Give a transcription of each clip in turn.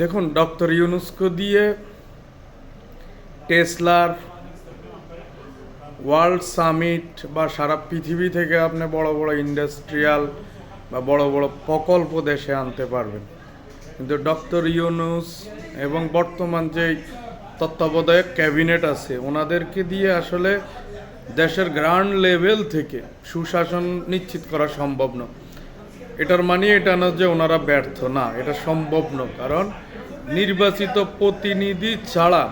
দেখুন, ডক্টর ইউনুস্কো দিয়ে টেসলার world summit বা সারা পৃথিবী থেকে আপনি বড় বড় ইন্ডাস্ট্রিয়াল বা বড় বড় প্রকল্প দেশে আনতে পারবেন। কিন্তু ডক্টর ইউনুস এবং বর্তমান যে তত্ত্বাবধায়ক ক্যাবিনেট আছে, ওনাদেরকে দিয়ে আসলে দেশের গ্রাউন্ড লেভেল থেকে সুশাসন নিশ্চিত করা সম্ভব না এটার মানে এটা না যে ওনারা ব্যর্থ, না, এটা সম্ভব নয়। কারণ নির্বাচিত প্রতিনিধি ছাড়া,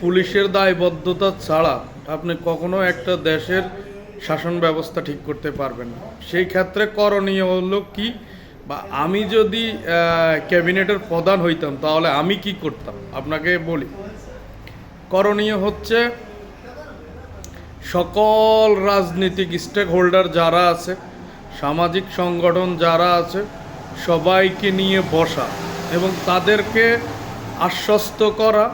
পুলিশের দায়বদ্ধতা ছাড়া আপনি কখনো একটা দেশের শাসন ব্যবস্থা ঠিক করতে পারবেন না। সেই ক্ষেত্রে করণীয় হলো কি, বা আমি যদি ক্যাবিনেটের প্রধান হইতাম, তাহলে আমি কি করতাম? আপনাকে বলি। করণীয় হচ্ছে সকল রাজনীতিক স্টেক হোল্ডার যারা আছে সামাজিক সংগঠন যারা আছে, সবাইকে নিয়ে বসা এবং তাদেরকে আশ্বস্ত করা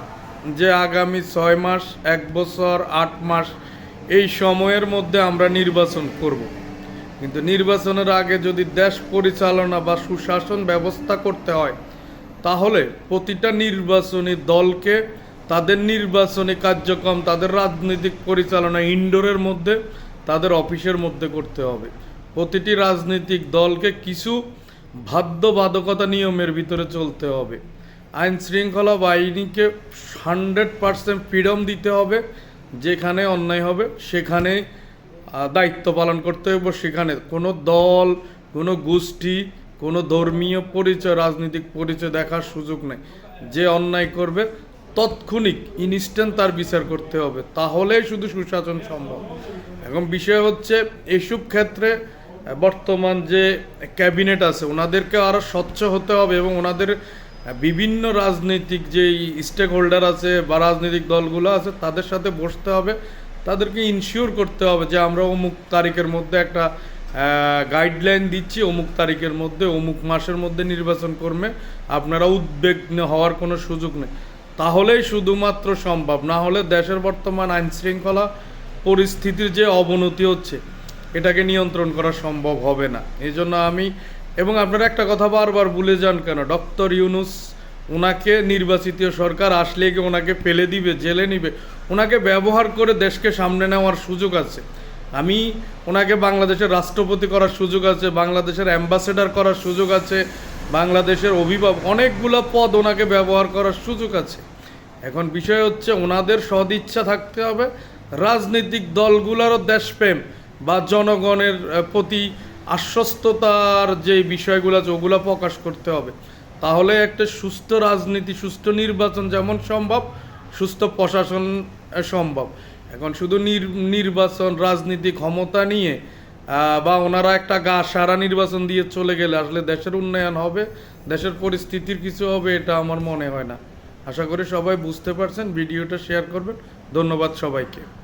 যে আগামী ছয় মাস, এক বছর, আট মাস এই সময়ের মধ্যে আমরা নির্বাচন করব। কিন্তু নির্বাচনের আগে যদি দেশ পরিচালনা বা সুশাসন ব্যবস্থা করতে হয়, তাহলে প্রতিটা নির্বাচনী দলকে তাদের নির্বাচনী কার্যক্রম, তাদের রাজনৈতিক পরিচালনা ইনডোরের মধ্যে, তাদের অফিসের মধ্যে করতে হবে। প্রতিটি রাজনৈতিক দলকে কিছু বাধ্যবাধকতা নিয়মের ভিতরে চলতে হবে। আইন শৃঙ্খলা বাহিনীকে হান্ড্রেড পার্সেন্ট ফ্রিডম দিতে হবে, যেখানে অন্যায় হবে সেখানে দায়িত্ব পালন করতে হবে, সেখানে কোনো দল, কোনো গোষ্ঠী, কোনো ধর্মীয় পরিচয়, রাজনৈতিক পরিচয় দেখার সুযোগ নেই। যে অন্যায় করবে তৎক্ষণিক ইনস্ট্যান্ট তার বিচার করতে হবে। তাহলেই শুধু সুশাসন সম্ভব। এখন বিষয় হচ্ছে এইসব ক্ষেত্রে বর্তমান যে ক্যাবিনেট আছে, ওনাদেরকে আরও স্বচ্ছ হতে হবে এবং ওনাদের বিভিন্ন রাজনৈতিক যে স্টেক হোল্ডার আছে বা রাজনৈতিক দলগুলো আছে, তাদের সাথে বসতে হবে। তাদেরকে ইনশিওর করতে হবে যে আমরা অমুক তারিখের মধ্যে একটা গাইডলাইন দিচ্ছি, অমুক তারিখের মধ্যে, অমুক মাসের মধ্যে নির্বাচন করবে আপনারা উদ্বিগ্ন হওয়ার কোনো সুযোগ নেই। তাহলেই শুধুমাত্র সম্ভব, না হলে দেশের বর্তমান আইনশৃঙ্খলা পরিস্থিতির যে অবনতি হচ্ছে এটাকে নিয়ন্ত্রণ করা সম্ভব হবে না। এই জন্য আমি, এবং আপনারা একটা কথা বারবার ভুলে যান কেন? ডক্টর ইউনুস ওনাকে নির্বাচিত সরকার আসলে কি ওনাকে ফেলে দিবে, জেলে নিবে? ওনাকে ব্যবহার করে দেশকে সামনে নেওয়ার সুযোগ আছে। আমি ওনাকে বাংলাদেশের রাষ্ট্রপতি করার সুযোগ আছে, বাংলাদেশের অ্যাম্বাসেডার করার সুযোগ আছে, বাংলাদেশের অভিভাবক, অনেকগুলো পদ ওনাকে ব্যবহার করার সুযোগ আছে। এখন বিষয় হচ্ছে ওনাদের সদিচ্ছা থাকতে হবে, রাজনৈতিক দলগুলোরও দেশপ্রেম। বা জনগণের প্রতি আশ্বস্ততার যে বিষয়গুলো আছে, ওগুলো প্রকাশ করতে হবে। তাহলে একটা সুস্থ রাজনীতি, সুস্থ নির্বাচন যেমন সম্ভব, সুস্থ প্রশাসন সম্ভব। এখন শুধু নির- নির্বাচন, রাজনীতি ক্ষমতা নিয়ে বা ওনারা একটা গা সারা নির্বাচন দিয়ে চলে গেলে আসলে দেশের উন্নয়ন হবে, দেশের পরিস্থিতির কিছু হবে, এটা আমার মনে হয় না। আশা করি সবাই বুঝতে পারছেন, ভিডিওটা শেয়ার করবেন। ধন্যবাদ সবাইকে।